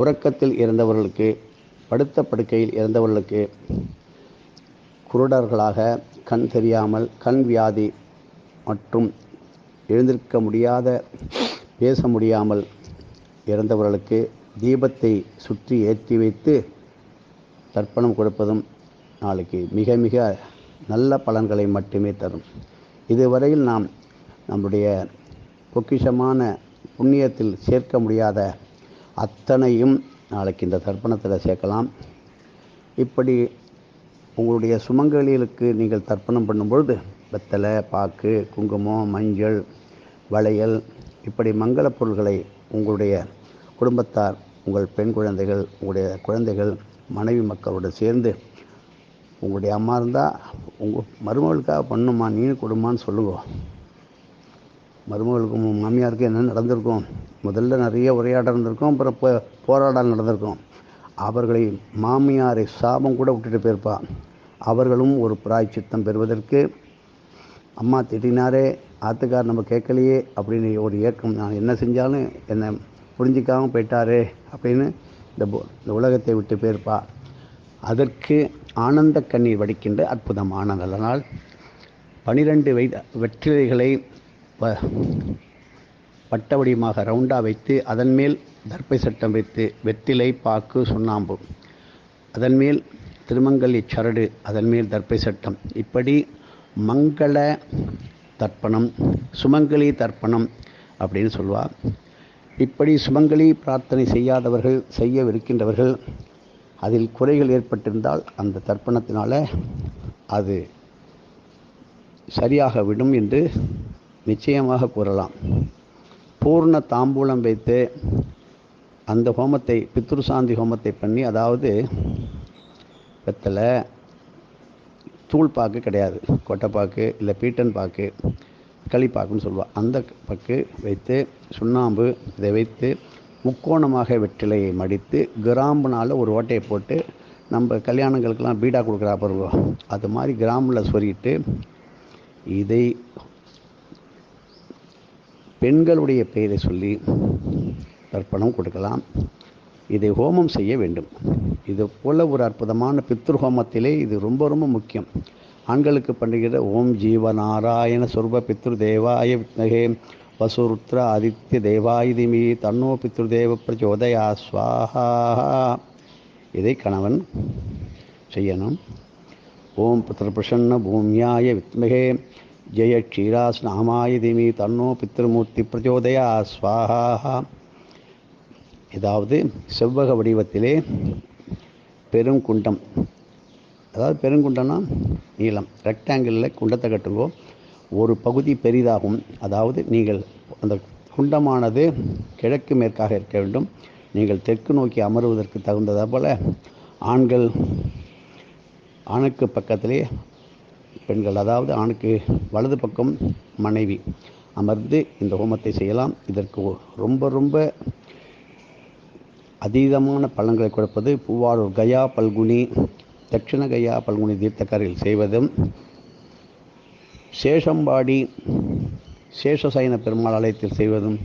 உறக்கத்தில் இறந்தவர்களுக்கு படுத்த படுக்கையில் இறந்தவர்களுக்கு குருடர்களாக கண் தெரியாமல் கண் வியாதி மற்றும் எழுந்திருக்க முடியாத பேச முடியாமல் இறந்தவர்களுக்கு தீபத்தை சுற்றி ஏற்றி வைத்து தர்ப்பணம் கொடுப்பதும் நாளைக்கு மிக மிக நல்ல பலன்களை மட்டுமே தரும். இதுவரையில் நாம் நம்முடைய பொக்கிஷமான புண்ணியத்தில் சேர்க்க முடியாத அத்தனையும் நாளைக்கு இந்த தர்ப்பணத்தில் சேர்க்கலாம். இப்படி உங்களுடைய சுமங்கலிகளுக்கு நீங்கள் தர்ப்பணம் பண்ணும்பொழுது வெத்தலை பாக்கு குங்குமம் மஞ்சள் வளையல் இப்படி மங்கள பொருள்களை உங்களுடைய குடும்பத்தார் உங்கள் பெண் குழந்தைகள் உங்களுடைய குழந்தைகள் மனைவி மக்களோடு சேர்ந்து உங்களுடைய அம்மா இருந்தால் உங்கள் மருமகளுக்காக பண்ணுமா நீனு கொடுமான்னு சொல்லுங்க. மருமகளுக்கும் மாமியாருக்கும் என்ன நடந்திருக்கும்? முதல்ல நிறைய உரையாடல் இருந்திருக்கும் அப்புறம் போ போராடல் நடந்திருக்கும். அவர்களை மாமியாரை சாபம் கூட விட்டுட்டு போயிருப்பா. அவர்களும் ஒரு பிராய்ச்சித்தம் பெறுவதற்கு அம்மா திட்டினாரே ஆத்துக்கார் நம்ம கேட்கலையே அப்படின்னு ஒரு ஏக்கம். நான் என்ன செஞ்சாலும் என்னை புரிஞ்சிக்காமல் போயிட்டாரே அப்படின்னு இந்த இந்த உலகத்தை விட்டு போயிருப்பா. அதற்கு ஆனந்த கண்ணீர் வடிக்கின்ற அற்புதமான நல்ல நாள். பனிரெண்டு வெற்றிலைகளை வ- வட்டவடிவமாக ரவுண்டாக வைத்து அதன் மேல் தர்ப்பை சட்டம் வைத்து வெத்திலை பாக்கு சுண்ணாம்பு. அதன் மேல் திருமங்கலி சரடு அதன் மேல் தர்ப்பை சட்டம். இப்படி மங்கள தர்ப்பணம் சுமங்கலி தர்ப்பணம் அப்படின்னு சொல்லுவார் இப்படி சுமங்கலி பிரார்த்தனை செய்யாதவர்கள் செய்யவிருக்கின்றவர்கள் அதில் குறைகள் ஏற்பட்டிருந்தால் அந்த தர்ப்பணத்தினால் அது சரியாக விடும் என்று நிச்சயமாக கூறலாம். பூர்ண தாம்பூலம் வைத்து அந்த ஹோமத்தை பித்ரு சாந்தி ஹோமத்தை பண்ணி அதாவது வெத்தலை தூள் பாக்கு கிடையாது. கொட்டைப்பாக்கு இல்லை பீட்டன் பாக்கு களிப்பாக்குன்னு சொல்லுவாள் அந்த பக்கு வைத்து சுண்ணாம்பு இதை வைத்து முக்கோணமாக வெற்றிலையை மடித்து கிராம்புனால் ஒரு ஓட்டையை போட்டு நம்ம கல்யாணங்களுக்கெல்லாம் பீடா கொடுக்குறாப்பரும் அது மாதிரி கிராமில் சொருகிட்டு இதை பெண்களுடைய பெயரை சொல்லி தர்ப்பணம் கொடுக்கலாம். இதை ஹோமம் செய்ய வேண்டும். இது போல ஒரு அற்புதமான பித்ரு ஹோமத்திலே இது ரொம்ப ரொம்ப முக்கியம். ஆண்களுக்கு பண்ணுகிற ஓம் ஜீவநாராயண சொர்ப பித்ரு தேவாய வித்மகே வசுருத்ர ஆதித்ய தேவாய திமி தன்னோ பித்ரு தேவ பிரச்சோதயா ஸ்வாஹா. இதை கணவன் செய்யணும். ஓம் பித்ருபிரசன்ன பூமியாய வித்மகே ஜெய க்ஷீராஸ் திமி தன்னோ பித்திருமூர்த்தி பிரச்சோதயா ஸ்வாஹா ஏதாவது செவ்வக வடிவத்திலே பெருங்குண்டம் அதாவது பெருங்குண்டம்னா நீளம். ரெக்டாங்கிளில் குண்டத்தை கட்டுங்கோ. ஒரு பகுதி பெரிதாகும். அதாவது நீங்கள் அந்த குண்டமானது கிழக்கு மேற்காக இருக்க வேண்டும். நீங்கள் தெற்கு நோக்கி அமருவதற்கு தகுந்ததை போல ஆண்கள் ஆணுக்கு பக்கத்திலே பெண்கள் அதாவது ஆணுக்கு வலது பக்கம் மனைவி அமர்ந்து இந்த ஹோமத்தை செய்யலாம். இதற்கு ரொம்ப ரொம்ப அதீதமான பலன்களை கொடுப்பது பூவாரூர் கயா பல்குனி தட்சிண கயா பல்குனி தீர்த்தக்கரையில் செய்வதும் சேஷம்பாடி சேஷசயன பெருமாள் ஆலயத்தில் செய்வதும்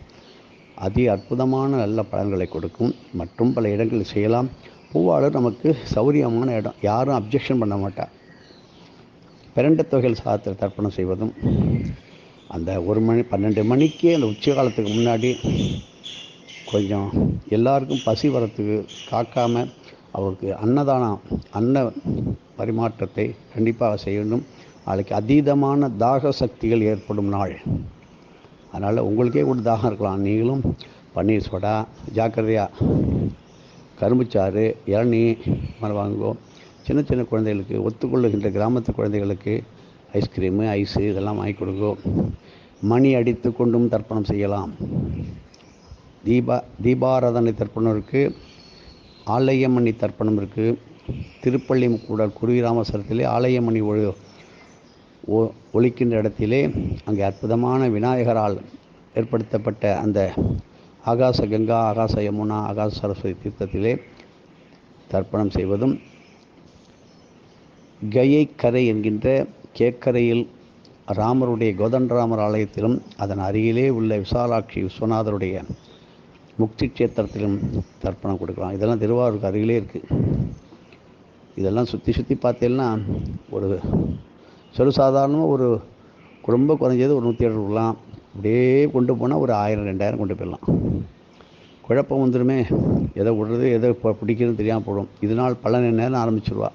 அதி அற்புதமான நல்ல பலன்களை கொடுக்கும். மற்றும் பல இடங்களில் செய்யலாம். பூவாளர் நமக்கு சௌரியமான இடம். யாரும் அப்ஜெக்ஷன் பண்ண மாட்டார் பிரண்ட தொகையில் சாதத்தில் தர்ப்பணம் செய்வதும் அந்த ஒரு மணி பன்னெண்டு மணிக்கு அந்த உச்சி காலத்துக்கு முன்னாடி கொஞ்சம் எல்லாருக்கும் பசி வரத்துக்கு காக்காமல் அவருக்கு அன்னதானம் அன்ன பரிமாற்றத்தை கண்டிப்பாக செய்யணும் நாளைக்கு அதீதமான தாக சக்திகள் ஏற்படும் நாள். அதனால் உங்களுக்கே கூட தாகம் இருக்கலாம். நீங்களும் பன்னீர் சோடா ஜாக்கிரதையாக கரும்புச்சாறு இளநீ மரம் சின்ன சின்ன குழந்தைகளுக்கு ஒத்துக்கொள்ளுகின்ற கிராமத்து குழந்தைகளுக்கு ஐஸ்கிரீமு ஐஸு இதெல்லாம் வாங்கி கொடுக்கும் மணி அடித்து கொண்டும் தர்ப்பணம் செய்யலாம். தீபா தீபாராதனை தர்ப்பணம் இருக்குது ஆலயமணி தர்ப்பணம் இருக்குது திருப்பள்ளி கூட குருவிராமசரத்திலே ஆலயமணி ஒளி ஒ- ஒலிக்கின்ற இடத்திலே அங்கே அற்புதமான விநாயகரால் ஏற்படுத்தப்பட்ட அந்த ஆகாச கங்கா ஆகாச யமுனா ஆகாச சரஸ்வதி தீர்த்தத்திலே தர்ப்பணம் செய்வதும் கரை என்கின்ற கேக்கரையில் ராமருடைய கோதண்டராமர் ஆலயத்திலும் அதன் அருகிலே உள்ள விசாலாட்சி விஸ்வநாதருடைய முக்தி கஷேத்திரத்திலும் தர்ப்பணம் கொடுக்கலாம். இதெல்லாம் திருவாரூருக்கு அருகிலே இருக்குது இதெல்லாம் சுற்றி சுற்றி பார்த்தீங்கன்னா ஒரு சர்வசாதாரணமாக ஒரு ரொம்ப குறைஞ்சது ஒரு நூற்றி கொடுக்கலாம் அப்படியே கொண்டு போனால் ஒரு ஆயிரம் ரெண்டாயிரம் கொண்டு போயிடலாம். குழப்பம் வந்துடுமே எதை விடுறது எதை இப்போ பிடிக்கிறதுன்னு தெரியாமல் போடும் இதனால் பல நேரம் ஆரம்பிச்சிருவா.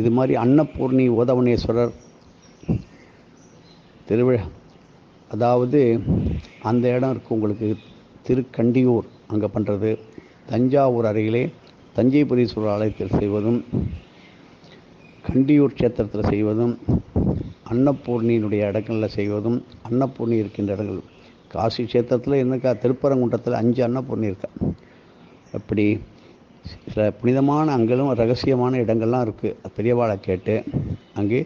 இது மாதிரி அன்னபூர்ணி உதவனேஸ்வரர் திருவிழா. அதாவது அந்த இடம் இருக்குது உங்களுக்கு. திருக்கண்டியூர் அங்கே பண்ணுறது தஞ்சாவூர் அருகிலே தஞ்சைபுரீஸ்வரர் ஆலயத்தில் செய்வதும் கண்டியூர் க்ஷேத்திரத்தில் செய்வதும் அன்னபூர்ணியினுடைய இடங்களில் செய்வதும் அன்னபூர்ணி இருக்கின்ற இடங்கள். காசி கஷேத்திரத்தில் என்னக்கா திருப்பரங்குன்றத்தில் அஞ்சு அன்னபூர்ணி இருக்கா? அப்படி சில புனிதமான அங்கெல்லாம் ரகசியமான இடங்கள்லாம் இருக்குது பெரியவாளை கேட்டு அங்கே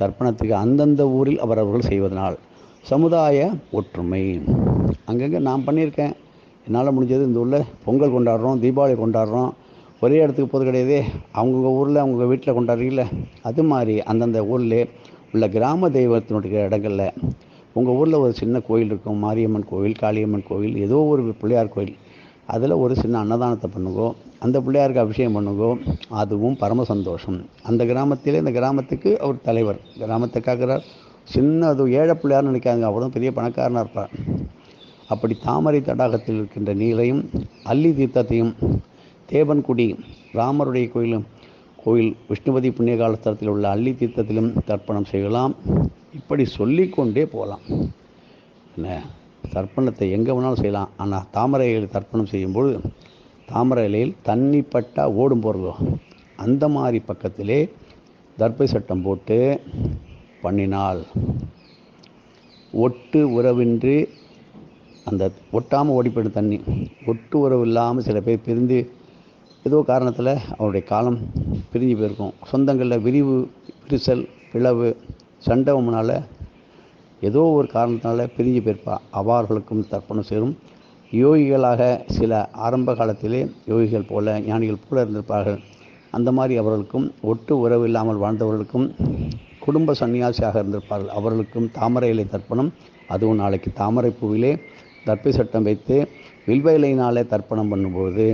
தர்ப்பணத்துக்கு அந்தந்த ஊரில் அவரவர்கள் செய்வதனால் சமுதாய ஒற்றுமை. அங்கங்கே நான் பண்ணியிருக்கேன். என்னால் முடிஞ்சது இந்த ஊரில் பொங்கல் கொண்டாடுறோம் தீபாவளி கொண்டாடுறோம். ஒரே இடத்துக்கு போது கிடையாது. அவங்கவுங்க ஊரில் அவங்க வீட்டில் கொண்டாடுறீங்கள அது மாதிரி அந்தந்த ஊரில் உள்ள கிராம தெய்வத்தினுடைய இடங்களில் உங்கள் ஊரில் ஒரு சின்ன கோயில் இருக்கும். மாரியம்மன் கோவில் காளியம்மன் கோவில் ஏதோ ஒரு பிள்ளையார் கோயில். அதில் ஒரு சின்ன அன்னதானத்தை பண்ணுவோம். அந்த பிள்ளையாருக்கு அபிஷேகம் பண்ணுங்கோ. அதுவும் பரம சந்தோஷம். அந்த கிராமத்திலே இந்த கிராமத்துக்கு அவர் தலைவர். கிராமத்தை காக்கிறார். சின்ன அது ஏழை பிள்ளையார்னு நினைக்காங்க அவரும் பெரிய பணக்காரனாக இருப்பார். அப்படி தாமரை தடாகத்தில் இருக்கின்ற நீரையும் அல்லி தீர்த்தத்தையும் தேவன்குடி ராமருடைய கோயிலும் கோயில் விஷ்ணுபதி புண்ணியகாலஸ்தலத்தில் உள்ள அள்ளி தீர்த்தத்திலும் தர்ப்பணம் செய்யலாம். இப்படி சொல்லிக்கொண்டே போகலாம். என்ன? தர்ப்பணத்தை எங்கே வேணாலும் செய்யலாம். ஆனால் தாமரை தர்ப்பணம் செய்யும்போது தாமரை இலையில் தண்ணி பட்டா ஓடும் போகிறதோ அந்த மாதிரி பக்கத்திலே தர்ப்பை சட்டம் போட்டு பண்ணினால் ஒட்டு உறவின்றி அந்த ஒட்டாமல் ஓடி போயிடும் தண்ணி. ஒட்டு உறவு இல்லாமல் சில பேர் பிரிந்து ஏதோ காரணத்தில் அவருடைய காலம் பிரிஞ்சு போயிருக்கும். சொந்தங்களில் விரிவு விரிசல் பிளவு சண்டவம்னால ஏதோ ஒரு காரணத்தினால பிரிஞ்சு போயிருப்பா. அவர்களுக்கும் தர்ப்பணம் சேரும். யோகிகளாக சில ஆரம்ப காலத்திலே யோகிகள் போல ஞானிகள் போல இருந்திருப்பார்கள். அந்த மாதிரி அவர்களுக்கும் ஒட்டு உறவு இல்லாமல் வாழ்ந்தவர்களுக்கும் குடும்ப சன்னியாசியாக இருந்திருப்பார்கள். அவர்களுக்கும் தாமரை இலை தர்ப்பணம் அதுவும் நாளைக்கு தாமரை பூவிலே தர்ப்பை சட்டம் வைத்து வில்வ இலையினாலே தர்ப்பணம் பண்ணும்போது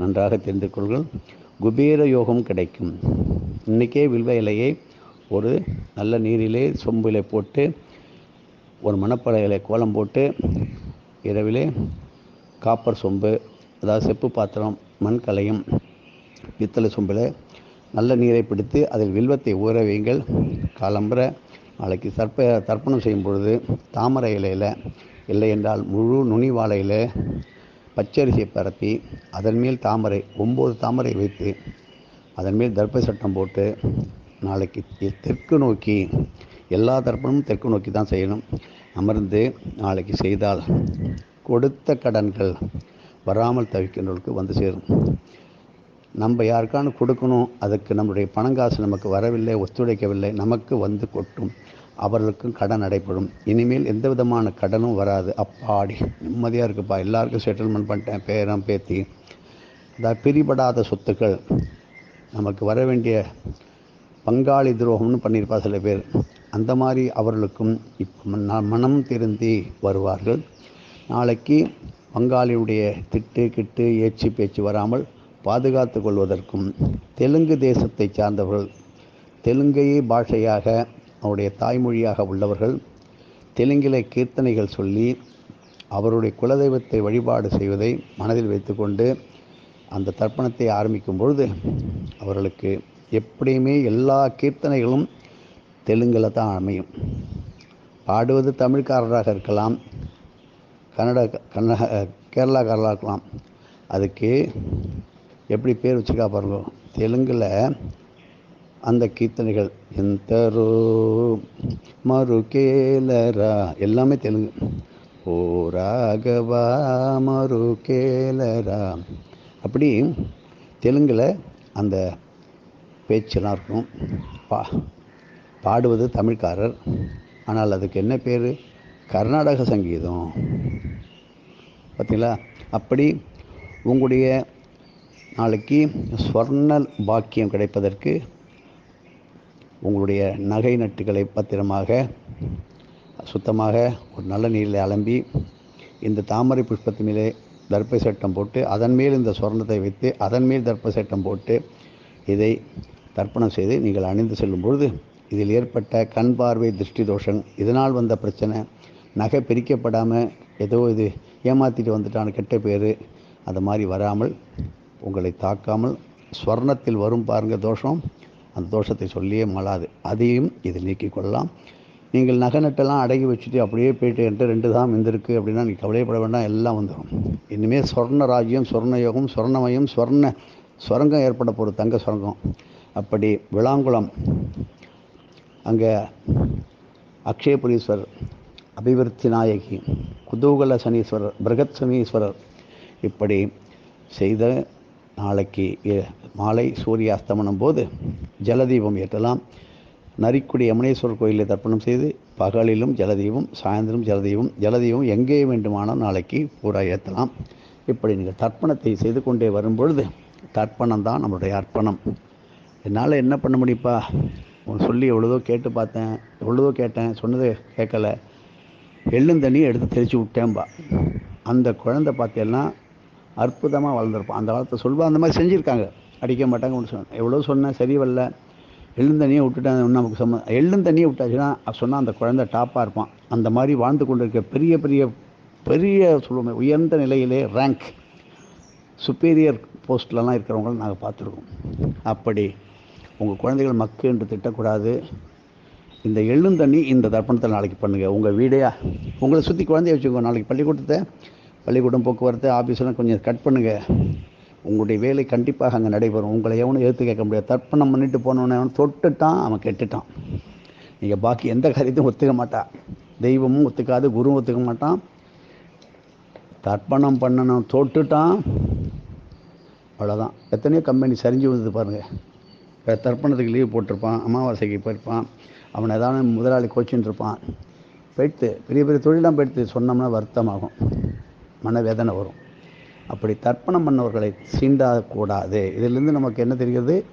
நன்றாக தெரிந்து கொள்கள் குபீர யோகம் கிடைக்கும். இன்றைக்கே வில்வ இலையை ஒரு நல்ல நீரிலே சொம்பிலே போட்டு ஒரு மணப்படையில கோலம் போட்டு இரவிலே காப்பர் சொம்பு அதாவது செப்பு பாத்திரம் மண் கலையும் பித்தளை சொம்பில் நல்ல நீரை பிடித்து அதில் வில்வத்தை ஊற வையுங்கள். காலம்புற நாளைக்கு தர்ப்ப தர்ப்பணம் செய்யும் பொழுது தாமரை இலையில் இல்லை என்றால் முழு நுனி வாழையில் பச்சரிசியை பரப்பி அதன் மேல் தாமரை ஒம்பது தாமரை வைத்து அதன் மேல் தர்ப்ப சட்டம் போட்டு நாளைக்கு தெற்கு நோக்கி எல்லா தர்ப்பணமும் தெற்கு நோக்கி தான் செய்யணும். அமர்ந்து நாளைக்கு செய்தால் கொடுத்த கடன்கள் வராமல் தவிக்கின்றவர்களுக்கு வந்து சேரும். நம்ம யாருக்கானு கொடுக்கணும் அதுக்கு நம்முடைய பணங்காசு நமக்கு வரவில்லை ஒத்துழைக்கவில்லை நமக்கு வந்து கொட்டும். அவர்களுக்கும் கடன் நடைபெறும். இனிமேல் எந்த விதமான கடனும் வராது. அப்பாடி நிம்மதியாக இருக்குப்பா. எல்லாருக்கும் செட்டில்மெண்ட் பண்ணிட்டேன். பேரம் பேத்தி. அதாவது பிரிபடாத சொத்துக்கள். நமக்கு வர வேண்டிய பங்காளி துரோகம்னு பண்ணியிருப்பா சில பேர். அந்த மாதிரி அவர்களுக்கும் இப்போ மனம் திருந்தி வருவார்கள். நாளைக்கு பங்காளியுடைய திட்டு கிட்டு ஏச்சு பேச்சு வராமல் பாதுகாத்து கொள்வதற்கும் தெலுங்கு தேசத்தை சார்ந்தவர்கள் தெலுங்கையே பாஷையாக அவருடைய தாய்மொழியாக உள்ளவர்கள் தெலுங்கிலே கீர்த்தனைகள் சொல்லி அவருடைய குலதெய்வத்தை வழிபாடு செய்வதை மனதில் வைத்துக்கொண்டு அந்த தர்ப்பணத்தை ஆரம்பிக்கும் பொழுது அவர்களுக்கு எப்படியுமே எல்லா கீர்த்தனைகளும் தெலுங்கில் தான் அமையும். பாடுவது தமிழ்காரராக இருக்கலாம். கன்னட கன்னட கேரளாக்காரராக இருக்கலாம். அதுக்கு எப்படி பேர் வச்சுக்கா பாருங்க. தெலுங்கில் அந்த கீர்த்தனைகள் எந்தரோ மறு கேலரா எல்லாமே தெலுங்கு. ஓ ராகவா மறு கேலரா அப்படி தெலுங்கில் அந்த பேச்செல்லாம் இருக்கும். பா பாடுவது தமிழ்காரர். ஆனால் அதுக்கு என்ன பேர்? கர்நாடக சங்கீதம். பார்த்தீங்களா அப்படி உங்களுடைய நாளைக்கு ஸ்வர்ண பாக்கியம் கிடைப்பதற்கு உங்களுடைய நகை நட்டுகளை பத்திரமாக சுத்தமாக ஒரு நல்ல நீரில் அலம்பி இந்த தாமரை புஷ்பத்து மேலே தர்ப்ப சட்டம் போட்டு அதன் மேல் இந்த சொர்ணத்தை வைத்து அதன் மேல் தர்ப்ப சட்டம் போட்டு இதை தர்ப்பணம் செய்து நீங்கள் அணிந்து செல்லும் பொழுது இதில் ஏற்பட்ட கண் பார்வை திருஷ்டி தோஷம் இதனால் வந்த பிரச்சனை நகை பிரிக்கப்படாமல் ஏதோ இது ஏமாற்றிட்டு வந்துட்டான கெட்ட பேர் அது மாதிரி வராமல் உங்களை தாக்காமல் ஸ்வர்ணத்தில் வரும் பாருங்கள் தோஷம். அந்த தோஷத்தை சொல்லியே மலாது. அதையும் இது நீக்கிக் கொள்ளலாம். நீங்கள் நகை நட்டெல்லாம் அடகி வச்சுட்டு அப்படியே போயிட்டு என்கிட்ட ரெண்டு தான் வந்திருக்கு அப்படின்னா நீங்கள் கவலைப்பட வேண்டாம் எல்லாம் வந்துடும் இனிமேல் சொர்ண ராஜ்யம் சொர்ண யோகம் சொர்ணமயம் சொர்ண சுரங்கம் ஏற்பட போகிற தங்க சுரங்கம் அப்படி விளாங்குளம் அங்கே அக்ஷயபுரீஸ்வரர் அபிவிருத்தி நாயகி குதூகல சனீஸ்வரர் பிரகத் சனீஸ்வரர் இப்படி செய்த நாளைக்கு மாலை சூரிய அஸ்தமனம் போது ஜலதீபம் ஏற்றலாம். நரிக்குடி யமுனேஸ்வரர் கோயிலை தர்ப்பணம் செய்து பகலிலும் ஜலதீபம் சாயந்தரம் ஜலதீபம் ஜலதீபம் எங்கே வேண்டுமானால் நாளைக்கு பூரா ஏற்றலாம். இப்படி நீங்கள் தர்ப்பணத்தை செய்து கொண்டே வரும்பொழுது தர்ப்பணம் தான் நம்மளுடைய அர்ப்பணம். என்னால் என்ன பண்ண முடியுப்பா? சொல்லி எவ்வளோதோ கேட்டு பார்த்தேன் எவ்வளோதோ கேட்டேன் சொன்னது கேட்கல. எள்ளும் தண்ணியை எடுத்து தெளித்து விட்டேன்பா. அந்த குழந்தை பார்த்தேன்னா அற்புதமாக வளர்ந்துருப்பான். அந்த காலத்தை சொல்வா அந்த மாதிரி செஞ்சுருக்காங்க. அடிக்க மாட்டாங்க ஒன்று சொன்னேன் எவ்வளோ சொன்னேன் சரி வரல. எள்ளும் தண்ணியை விட்டுட்டேன் ஒன்றும் நமக்கு சம்ம எள்ளும் தண்ணியை விட்டாச்சுன்னா சொன்னால் அந்த குழந்தை டாப்பாக இருப்பான். அந்த மாதிரி வாழ்ந்து கொண்டு இருக்க பெரிய பெரிய பெரிய சொல்லுவோமே உயர்ந்த நிலையிலே ரேங்க் சுப்பீரியர் போஸ்ட்லலாம் இருக்கிறவங்களும் நாங்கள் பார்த்துருக்கோம். அப்படி உங்கள் குழந்தைகள் மக்கு என்று திட்டக்கூடாது. இந்த எழுந்தண்ணி இந்த தர்ப்பணத்தில் நாளைக்கு பண்ணுங்கள் உங்கள் வீடையா? உங்களை சுற்றி குழந்தைய வச்சுக்கோங்க நாளைக்கு பள்ளிக்கூடத்தை பள்ளிக்கூடம் போக்குவரத்து ஆஃபீஸ்லாம் கொஞ்சம் கட் பண்ணுங்கள் உங்களுடைய வேலை கண்டிப்பாக அங்கே நடைபெறும். உங்களை எவனும் எடுத்து கேட்க முடியாது. தர்ப்பணம் பண்ணிட்டு போனவனை அவன் தொட்டுட்டான் அவன் கெட்டுட்டான். நீங்கள் பாக்கி எந்த காரியத்தையும் ஒத்துக்க மாட்டான் தெய்வமும் ஒத்துக்காது குருவும் ஒத்துக்க மாட்டான். தர்ப்பணம் பண்ணணும் தொட்டுட்டான். அவ்வளோதான் எத்தனையோ கம்பெனி சரிஞ்சு வந்தது பாருங்கள் இப்போ தர்ப்பணத்துக்கு லீவ் போட்டிருப்பான் அமாவாசைக்கு போயிருப்பான் அவனை ஏதாவது முதலாளி கோச்சின்னு இருப்பான். போயிட்டு பெரிய பெரிய தொழிலாம் போயிட்டு சொன்னோம்னா வருத்தமாகும். மனவேதனை வரும். அப்படி தர்ப்பணம் பண்ணவர்களை சீண்டக்கூடாது. இதிலிருந்து நமக்கு என்ன தெரிகிறது?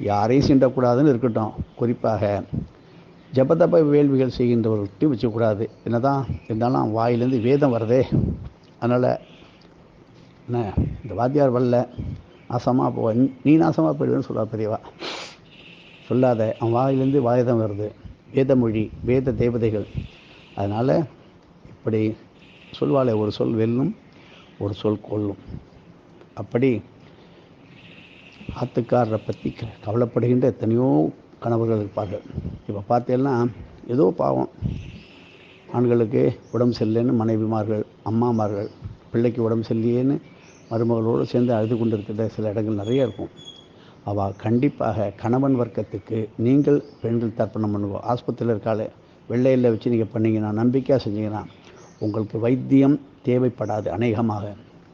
யாரையும் சீண்டக்கூடாதுன்னு இருக்கட்டும். குறிப்பாக ஜபதப வேள்விகள் செய்கின்றவர்கள்ட்டையும் வச்சுக்கூடாது. என்னதான் இருந்தாலும் வாயிலேருந்து வேதம் வருதே. அதனால் என்ன இந்த வாத்தியார் வரல. நாசமாக போ நீ நாசமாக போயிடுவேன்னு சொல்லுவா பெரியவா. சொல்லாத அவன் வாயிலேருந்து வாயுதம் வருது. வேதமொழி வேத தேவதைகள். அதனால் இப்படி சொல்வாளே ஒரு சொல் வெல்லும் ஒரு சொல் கொல்லும் அப்படி ஆத்துக்காரரை பற்றி க- கவலைப்படுகின்ற எத்தனையோ கணவர்கள் இருப்பார்கள். இப்போ பார்த்தேன்னா ஏதோ பாவம். ஆண்களுக்கு உடம்பு சரியில்லைன்னு மனைவிமார்கள் அம்மாமார்கள் பிள்ளைக்கு உடம்பு சரியில்லையேன்னு மருமகளோடு சேர்ந்து அழுது கொண்டிருக்கிற சில இடங்கள் நிறைய இருக்கும். அவள் கண்டிப்பாக கணவன் வர்க்கத்துக்கு நீங்கள் பெண்கள் தர்ப்பணம் பண்ணுவோம் ஆஸ்பத்திரியில் இருக்காளே வெள்ளையில் வச்சு நீங்கள் பண்ணீங்கன்னா நம்பிக்கையாக செஞ்சீங்கன்னா உங்களுக்கு வைத்தியம் தேவைப்படாது அநேகமாக.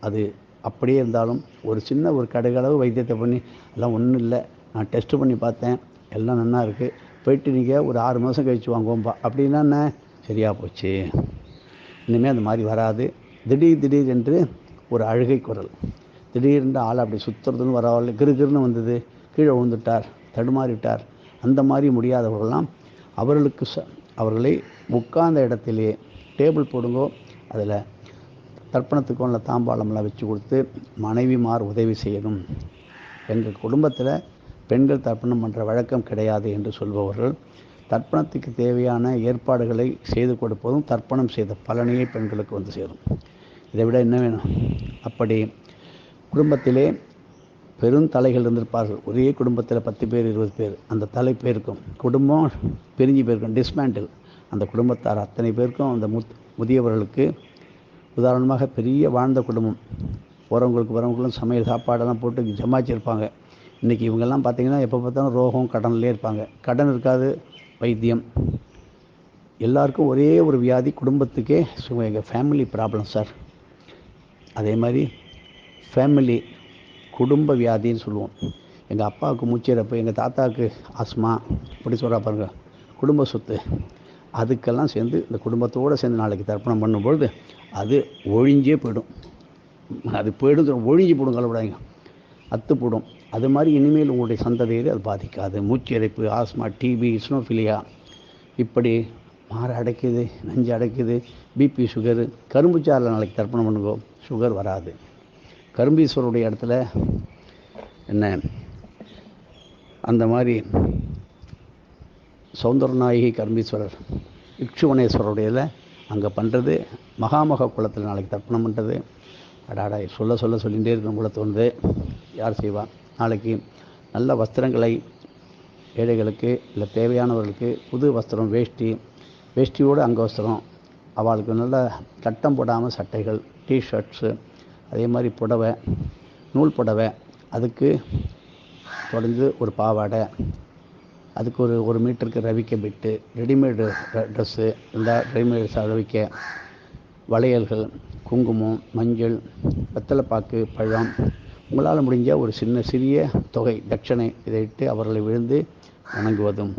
அது அப்படியே இருந்தாலும் ஒரு சின்ன ஒரு கடுகளவு வைத்தியத்தை பண்ணி எல்லாம் ஒன்றும் இல்லை நான் டெஸ்ட்டு பண்ணி பார்த்தேன் எல்லாம் நல்லா இருக்குது போயிட்டு நீங்கள் ஒரு ஆறு மாதம் கழிச்சு வாங்குவோம்பா. அப்படின்னா என்ன? சரியாக போச்சு. இனிமேல் அந்த மாதிரி வராது. திடீர் திடீர் என்று ஒரு அழுகை குரல். திடீர்னு ஆள் அப்படி சுற்றுறதுன்னு வரவில்லை கிருகிருன்னு வந்தது. கீழே விழுந்துட்டார். தடுமாறிட்டார். அந்த மாதிரி முடியாதவர்கள்லாம் அவர்களுக்கு ச அவர்களை உட்கார்ந்த இடத்திலே டேபிள் போடுங்கோ அதில் தர்ப்பணத்துக்கு உள்ள தாம்பாளம்லாம் வச்சு கொடுத்து மனைவிமார் உதவி செய்யணும். எங்கள் குடும்பத்தில் பெண்கள் தர்ப்பணம் பண்ணுற வழக்கம் கிடையாது என்று சொல்பவர்கள் தர்ப்பணத்துக்கு தேவையான ஏற்பாடுகளை செய்து கொடுப்பதும் தர்ப்பணம் செய்த பலனையே பெண்களுக்கு வந்து சேரும். இதை விட என்ன வேணும்? அப்படி குடும்பத்திலே பெருந்தலைகள் இருந்திருப்பார்கள். ஒரே குடும்பத்தில் பத்து பேர் இருபது பேர். அந்த தலை பேருக்கும் குடும்பம் பிரிஞ்சு போயிருக்கும் டிஸ்மேண்டில் அந்த குடும்பத்தார் அத்தனை பேருக்கும் அந்த முத் முதியவர்களுக்கு உதாரணமாக பெரிய வாழ்ந்த குடும்பம். போகிறவங்களுக்கு வரவங்களும் சமையல் சாப்பாடெல்லாம் போட்டு ஜமாச்சிருப்பாங்க இன்றைக்கி இவங்கெல்லாம் பார்த்தீங்கன்னா எப்போ பார்த்தாலும் ரோகம் கடன்லேயே இருப்பாங்க. கடன் இருக்காது வைத்தியம். எல்லாருக்கும் ஒரே ஒரு வியாதி குடும்பத்துக்கே எங்கள் ஃபேமிலி ப்ராப்ளம் சார் அதே மாதிரி ஃபேமிலி குடும்ப வியாதின்னு சொல்லுவோம். எங்கள் அப்பாவுக்கு மூச்சிறப்பு எங்கள் தாத்தாவுக்கு ஆஸ்மா இப்படி சொல்கிறா பாருங்க. குடும்ப சொத்து. அதுக்கெல்லாம் சேர்ந்து இந்த குடும்பத்தோடு சேர்ந்து நாளைக்கு தர்ப்பணம் பண்ணும்பொழுது அது ஒழிஞ்சே போயிடும். அது போயிடும் ஒழிஞ்சு போடும் கலப்படாங்க அத்து போடும். அது மாதிரி இனிமேல் உங்களுடைய சந்ததியை அது பாதிக்காது. மூச்சிறைப்பு ஆஸ்மா டிபி இஸ்னோஃபிலியா இப்படி மாற அடைக்குது நெஞ்சு அடைக்குது பிபி சுகரு கரும்பு சாரில் நாளைக்கு தர்ப்பணம் பண்ணுங்கோ. சுகர் வராது. கரும்பீஸ்வருடைய இடத்துல என்ன? அந்த மாதிரி சௌந்தரநாயகி கரும்பீஸ்வரர் இக்ஷுவனேஸ்வரருடையதில் அங்கே பண்ணுறது மகாமக குளத்தில் நாளைக்கு தர்ப்பணம் பண்ணுறது அடாடா சொல்ல சொல்ல சொல்லிகிட்டே இருக்கும் போல தோணுது. யார் செய்வா? நாளைக்கு நல்ல வஸ்திரங்களை ஏழைகளுக்கு இல்லை தேவையானவர்களுக்கு புது வஸ்திரம் வேஷ்டி வேஷ்டியோடு அங்க வஸ்திரம். அவளுக்கு நல்ல கட்டம் போடாமல் சட்டைகள் டிஷர்ட்ஸு அதே மாதிரி புடவை நூல் புடவை அதுக்கு தொடர்ந்து ஒரு பாவாடை அதுக்கு ஒரு ஒரு மீட்டருக்கு ரவிக்க பிட்டு ரெடிமேடு ட்ரெஸ்ஸு இந்த ரெடிமேட் ரவிக்க வளையல்கள் குங்குமம் மஞ்சள் வெத்தலைப்பாக்கு பழம். உங்களால் முடிஞ்ச ஒரு சின்ன சிறிய தொகை தட்சணை இதை இட்டு அவர்களை விழுந்து வணங்குவதும்.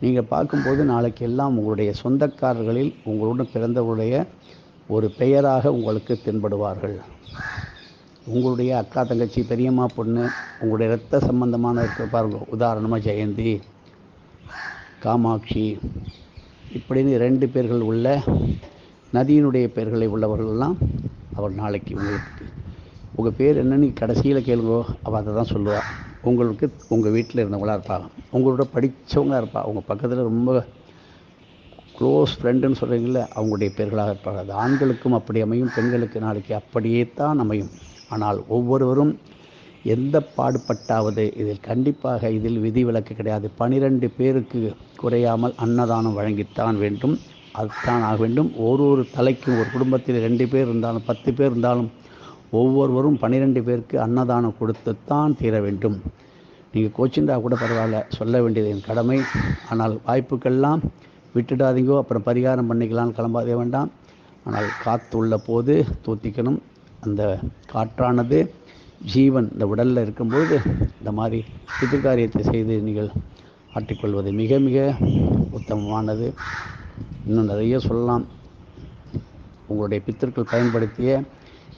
நீங்கள் பார்க்கும்போது நாளைக்கு எல்லாம் உங்களுடைய சொந்தக்காரர்களில் உங்களுடன் பிறந்தவருடைய ஒரு பெயராக உங்களுக்கு தென்படுவார்கள். உங்களுடைய அக்கா தங்கச்சி பெரியம்மா பொண்ணு உங்களுடைய இரத்த சம்பந்தமான இருக்க உதாரணமாக ஜெயந்தி காமாட்சி இப்படின்னு ரெண்டு பேர்கள் உள்ள நதியினுடைய பெயர்களை உள்ளவர்கள்லாம் அவர் நாளைக்கு உங்களுக்கு. உங்கள் பேர் என்னன்னு கடைசியில் கேளுங்கோ. அவள் அதை தான் சொல்லுவாள் உங்களுக்கு உங்கள் வீட்டில் இருந்தவங்களா இருப்பாங்க. உங்களோட படித்தவங்களா இருப்பாங்க உங்கள் பக்கத்தில் ரொம்ப க்ளோஸ் ஃப்ரெண்டுன்னு சொல்கிறீங்கள அவங்களுடைய பெயர்களாக இருப்பாங்க. அது ஆண்களுக்கும் அப்படி அமையும் பெண்களுக்கு நாளைக்கு அப்படியே தான் அமையும். ஆனால் ஒவ்வொருவரும் எந்த பாடுபட்டாவது இதில் கண்டிப்பாக இதில் விதிவிலக்கு கிடையாது. பனிரெண்டு பேருக்கு குறையாமல் அன்னதானம் வழங்கித்தான் வேண்டும். அதுதான் ஆக வேண்டும். ஒரு ஒரு தலைக்கும் ஒரு குடும்பத்தில் ரெண்டு பேர் இருந்தாலும் பத்து பேர் இருந்தாலும் ஒவ்வொருவரும் பன்னிரெண்டு பேருக்கு அன்னதானம் கொடுத்துத்தான் தீர வேண்டும். நீங்கள் கோச்சிண்டா கூட பரவாயில்ல சொல்ல வேண்டியது என் கடமை. ஆனால் வாய்ப்புக்கெல்லாம் விட்டுடாதீங்கோ அப்புறம் பரிகாரம் பண்ணிக்கலாம்னு கிளம்பாதே வேண்டாம். ஆனால் காற்று உள்ள போது தூத்திக்கணும். அந்த காற்றானது ஜீவன் இந்த உடலில் இருக்கும்போது இந்த மாதிரி பிதிர்காரியத்தை செய்து நீங்கள் ஆட்டிக்கொள்வது மிக மிக உத்தமமானது. இன்னும் நிறைய சொல்லலாம். உங்களுடைய பித்தர்கள் பயன்படுத்திய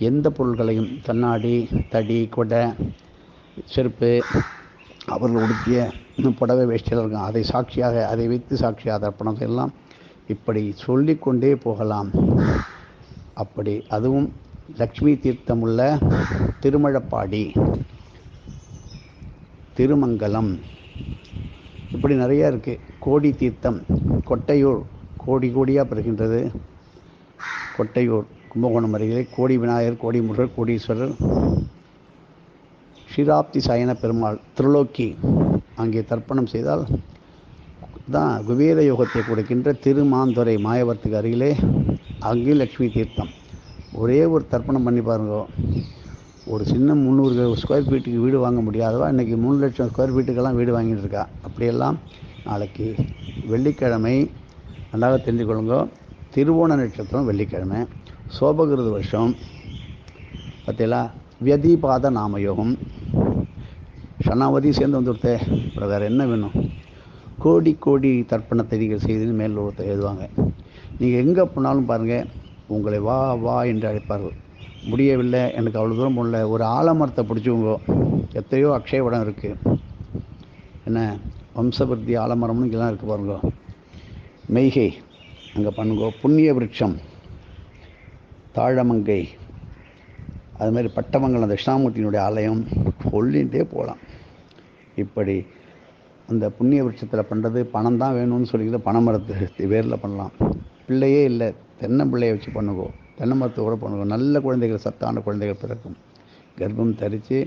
எந்த பொருள்களையும் கண்ணாடி தடி கொடை செருப்பு அவர்கள் உடுத்திய புடவை வேஷ்டியில் இருக்கும் அதை சாட்சியாக அதை வைத்து சாட்சியாக தர்ப்பணம் செய்யலாம். இப்படி சொல்லிக்கொண்டே போகலாம். அப்படி அதுவும் லக்ஷ்மி தீர்த்தம் உள்ள திருமழப்பாடி திருமங்கலம். இப்படி நிறையா இருக்குது கோடி தீர்த்தம் கொட்டையூர் கோடி கோடியாக பெறுகின்றது. கொட்டையூர். கும்பகோணம் அருகிலே கோடி விநாயகர் கோடி முருகர் கோடீஸ்வரர் ஷிராப்தி சயன பெருமாள் திருலோக்கி அங்கே தர்ப்பணம் செய்தால் தான் குபேர யோகத்தை கொடுக்கின்ற திருமாந்துறை மாயவரத்துக்கு அருகிலே அங்கே லக்ஷ்மி தீர்த்தம். ஒரே ஒரு தர்ப்பணம் பண்ணி பாருங்க. ஒரு சின்ன முந்நூறு ஸ்கொயர் ஃபீட்டுக்கு வீடு வாங்க முடியாதவா? இன்றைக்கி மூணு லட்சம் ஸ்கொயர் ஃபீட்டுக்கெல்லாம் வீடு வாங்கிட்டு இருக்கா? அப்படியெல்லாம் நாளைக்கு வெள்ளிக்கிழமை நன்றாக தெரிஞ்சு கொள்ளுங்க. திருவோண நட்சத்திரம் வெள்ளிக்கிழமை. சோபகிருத வருஷம். பார்த்தீங்களா வியதிபாத நாமயோகம். ஷனாவதி சேர்ந்து வந்துடுத்தே. அப்புறம் வேறு என்ன வேணும்? கோடி கோடி தர்ப்பணத்தை நீங்கள் செய்து மேல் ஒருத்தர் எழுதுவாங்க. நீங்கள் எங்கே போனாலும் பாருங்கள் உங்களை வா வா என்று அழைப்பார்கள். முடியவில்லை எனக்கு அவ்வளோ தூரம் முடியல ஒரு ஆலமரத்தை பிடிச்சவங்க எத்தனையோ அக்ஷயவடம் இருக்குது என்ன? வம்சபிருத்தி ஆலமரம்னு இங்கெல்லாம் இருக்குது பாருங்க. மெய்கை அங்கே பண்ணுங்க புண்ணிய விருட்சம். தாழமங்கை. அது மாதிரி பட்டமங்கலம் தட்சிணாமூர்த்தியினுடைய ஆலயம் சொல்லிகிட்டே போகலாம். இப்படி அந்த புண்ணிய விருட்சத்தில் பண்ணுறது பணம் தான் வேணும்னு சொல்லிக்கிட்டு பண மரத்து வேரில் பண்ணலாம். பிள்ளையே இல்லை தென்னம்பிள்ளையை வச்சு பண்ணுங்கோ. தென்னை மரத்தை கூட பண்ணுங்க. நல்ல குழந்தைகள் சத்தான குழந்தைகள் பிறக்கும். கர்ப்பம் தரித்து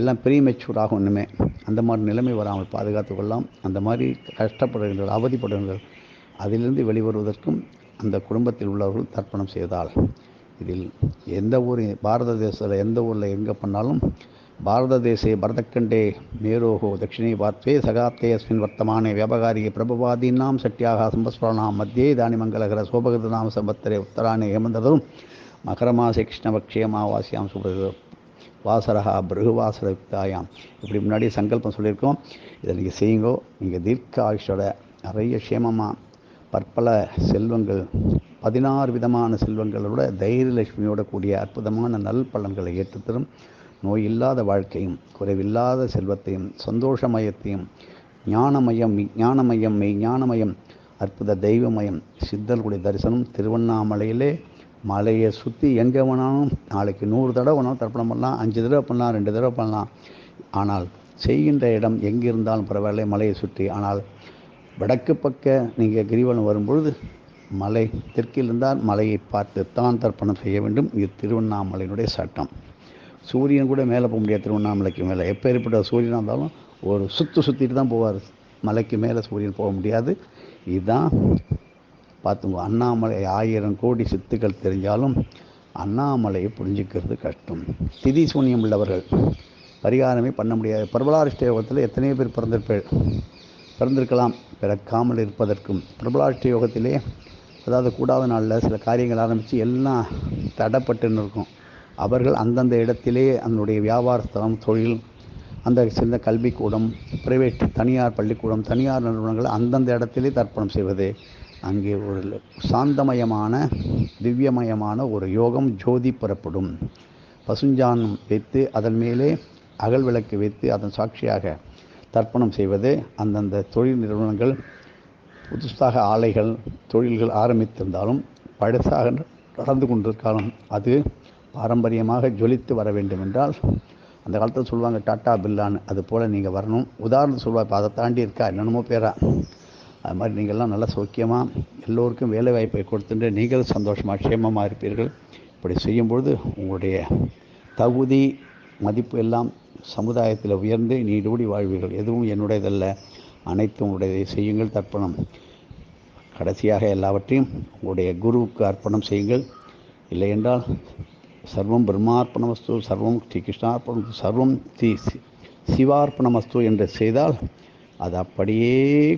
எல்லாம் ப்ரீ மெச்சூர் ஆகும் இன்னுமே அந்த மாதிரி நிலைமை வராமல் பாதுகாத்து கொள்ளலாம். அந்த மாதிரி கஷ்டப்படுகின்றனர் அவதிப்படுகின்றனர் அதிலிருந்து வெளிவருவதற்கும் அந்த குடும்பத்தில் உள்ளவர்கள் தர்ப்பணம் செய்தால். இதில் எந்த ஊர் பாரத தேசத்தில் எந்த ஊரில் எங்கே பண்ணாலும் பாரத தேசே பரதக்கண்டே மேரோகோ தட்சிணே பாத்வே சகாப்தே அஸ்மின் வர்த்தமானே வியாபகாரியே பிரபவாதீனாம் சட்டியாக சம்பஸ்வரணாம் மத்தியே தானி மங்களகர சோபகிருதநாம சம்பத்தரே உத்தராணே ஹேமந்தரும் மகரமாசே கிருஷ்ணபக்ஷே வாசியாம் சுப வாசரகா பிருகுவாசர யுக்தாயாம் இப்படி முன்னாடி சங்கல்பம் சொல்லியிருக்கோம். இதை நீங்கள் செய்யுங்கோ. நீங்கள் தீர்க்க ஆயுஷோட நிறைய க்ஷேமமாக பற்பல செல்வங்கள் பதினாறு விதமான செல்வங்களோட தைரியலட்சுமியோட கூடிய அற்புதமான நல் பலன்களை ஏற்றுத்தரும். நோய் இல்லாத வாழ்க்கையும் குறைவில்லாத செல்வத்தையும் சந்தோஷமயத்தையும் ஞானமயம் ஞானமயம் மெய் ஞானமயம் அற்புத தெய்வமயம் சித்தர்களுடைய தரிசனம் திருவண்ணாமலையிலே மலையை சுற்றி எங்கே வேணாலும் நாளைக்கு நூறு தடவை வேணாலும் தர்ப்பணம் பண்ணலாம் அஞ்சு தடவை பண்ணலாம் ரெண்டு தடவை பண்ணலாம். ஆனால் செய்கின்ற இடம் எங்கே இருந்தாலும் பரவாயில்லை மலையை சுற்றி. ஆனால் வடக்கு பக்க நீங்கள் கிரிவலம் வரும்பொழுது மலை தெற்கில் இருந்தால் மலையை பார்த்து தான் தர்ப்பணம் செய்ய வேண்டும். இது திருவண்ணாமலையினுடைய சட்டம். சூரியன் கூட மேலே போக முடியாது திருவண்ணாமலைக்கு மேலே. எப்பேற்பட்ட சூரியனாக இருந்தாலும் ஒரு சுற்று சுற்றிட்டு தான் போவார். மலைக்கு மேலே சூரியன் போக முடியாது. இதுதான் பார்த்துங்க அண்ணாமலை ஆயிரம் கோடி சித்துக்கள் தெரிஞ்சாலும் அண்ணாமலையை புரிஞ்சுக்கிறது கஷ்டம். திதி சூன்யம் உள்ளவர்கள் பரிகாரமே பண்ண முடியாது. பிரபலாரிஷ்ட யோகத்தில் எத்தனையோ பேர் பிறந்திருப்பேன் பிறந்திருக்கலாம். பிறக்காமல் இருப்பதற்கும் பிரபலாஷ்ட யோகத்திலே அதாவது கூடாத நாளில் சில காரியங்கள் ஆரம்பித்து எல்லாம் தடைப்பட்டுன்னு இருக்கும். அவர்கள் அந்தந்த இடத்திலே அதனுடைய வியாபார ஸ்தலம் தொழில் அந்த சின்ன கல்விக்கூடம் பிரைவேட் தனியார் பள்ளிக்கூடம் தனியார் நிறுவனங்கள் அந்தந்த இடத்திலே தர்ப்பணம் செய்வது. அங்கே ஒரு சாந்தமயமான திவ்யமயமான ஒரு யோகம் ஜோதி புறப்படும். பசுஞ்சானம் வைத்து அதன் மேலே அகல் விளக்கு வைத்து அதன் சாட்சியாக தர்ப்பணம் செய்வது. அந்தந்த தொழில் நிறுவனங்கள் புதுசாக ஆலைகள் தொழில்கள் ஆரம்பித்திருந்தாலும் பழசாக நடந்து கொண்டிருக்காலும் அது பாரம்பரியமாக ஜொலித்து வர வேண்டும் என்றால் அந்த காலத்தில் சொல்லுவாங்க டாட்டா பில்லான்னு. அது போல் நீங்கள் வரணும். உதாரணம் சொல்லுவாங்க இப்போ அதை தாண்டி இருக்கா? என்னென்னமோ பேரா? அது மாதிரி நீங்கள்லாம் நல்லா சௌக்கியமாக எல்லோருக்கும் வேலை வாய்ப்பை கொடுத்துட்டு நீங்கள் சந்தோஷமாக க்ஷேமமாக இருப்பீர்கள். இப்படி செய்யும்பொழுது உங்களுடைய தகுதி மதிப்பு எல்லாம் சமுதாயத்தில் உயர்ந்து நீடூடி வாழ்வீர்கள். எதுவும் என்னுடையதல்ல. அனைத்தும் உங்களுடைய செய்யுங்கள் தர்ப்பணம். கடைசியாக எல்லாவற்றையும் உங்களுடைய குருவுக்கு அர்ப்பணம் செய்யுங்கள். இல்லையென்றால் சர்வம் சர்வம் பிரம்மார்ப்பணமஸ்து சர்வம் ஸ்ரீ கிருஷ்ணார்ப்பணம் சர்வம் ஸ்ரீ சிவார்ப்பணமஸ்து என்று செய்தால் அது அப்படியே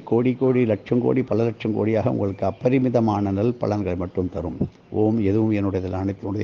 கோடி கோடி லட்சம் கோடி பல லட்சம் கோடியாக உங்களுக்கு அப்பரிமிதமான நல் பலன்களை மட்டும் தரும். ஓம் எதுவும் என்னுடையதில் அனைத்தினுடைய